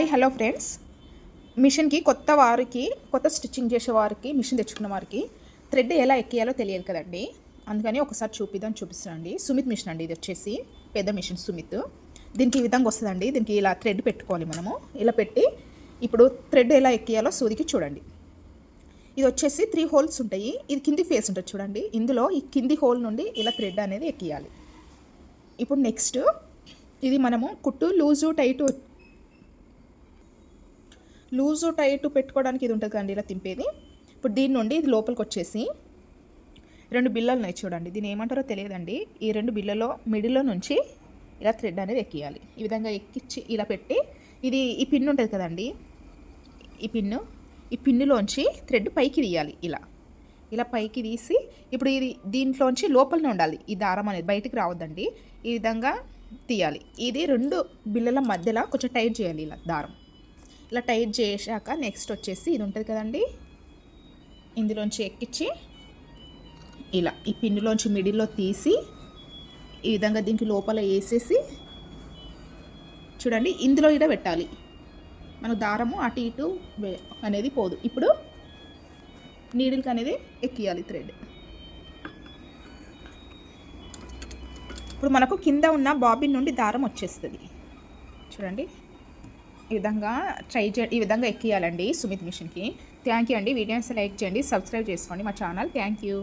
Hi hello friends. మిషన్కి కొత్త వారికి కొత్త స్టిచ్చింగ్ చేసే వారికి మిషన్ తెచ్చుకున్న వారికి థ్రెడ్ ఎలా ఎక్కియాలో తెలియదు కదండి. అందుకని ఒకసారి చూపిద్దాం చూపిస్తానండి. సుమిత్ మిషన్ అండి ఇది వచ్చేసి పెద్ద మిషన్ సుమిత్. దీనికి ఈ విధంగా వస్తుందండి. దీనికి ఇలా థ్రెడ్ పెట్టుకోవాలి మనము. ఇలా పెట్టి ఇప్పుడు థ్రెడ్ ఎలా ఎక్కియాలో సూదికి చూడండి. ఇది వచ్చేసి త్రీ హోల్స్ ఉంటాయి. ఇది కింది ఫేస్ ఉంటుంది చూడండి. ఇందులో ఈ కింది హోల్ నుండి ఇలా థ్రెడ్ అనేది ఎక్కియాలి. ఇప్పుడు నెక్స్ట్ ఇది మనము కుట్టు లూజు టైటు లూజు టైట్ పెట్టుకోవడానికి ఇది ఉంటుంది కదండి ఇలా తింపేది. ఇప్పుడు దీని నుండి ఇది లోపలికి వచ్చేసి రెండు బిల్లలు ఉన్నాయి చూడండి. దీని ఏమంటారో తెలియదండి. ఈ రెండు బిల్లలో మిడిల్లో నుంచి ఇలా థ్రెడ్ అనేది ఎక్కియాలి. ఈ విధంగా ఎక్కించి ఇలా పెట్టి ఇది ఈ పిన్ ఉంటుంది కదండి. ఈ పిన్ను ఈ పిన్నులోంచి థ్రెడ్ పైకి తీయాలి ఇలా. ఇలా పైకి తీసి ఇప్పుడు ఇది దీంట్లోంచి లోపలనే ఉండాలి. ఈ దారం అనేది బయటికి రావద్దండి. ఈ విధంగా తీయాలి. ఇది రెండు బిల్లల మధ్యలో కొంచెం టైట్ చేయాలి ఇలా దారం. ఇలా టైట్ చేశాక నెక్స్ట్ వచ్చేసి ఇది ఉంటుంది కదండి. ఇందులోంచి ఎక్కించి ఇలా ఈ పిన్నులోంచి మిడిల్లో తీసి ఈ విధంగా దీనికి లోపల వేసేసి చూడండి ఇందులో ఇడ పెట్టాలి. మన దారము అటు ఇటు అనేది పోదు. ఇప్పుడు నీడిల్కి అనేది ఎక్కియాలి థ్రెడ్. ఇప్పుడు మనకు కింద ఉన్న బాబిన్ నుండి దారం వచ్చేస్తుంది. చూడండి. ఈ విధంగా ట్రై చే ఈ విధంగా ఎక్కియాలండి సుమిత్ మిషన్కి. థ్యాంక్ యూ అండి. వీడియోస్ లైక్ చేయండి సబ్స్క్రైబ్ చేసుకోండి మా ఛానల్. Thank you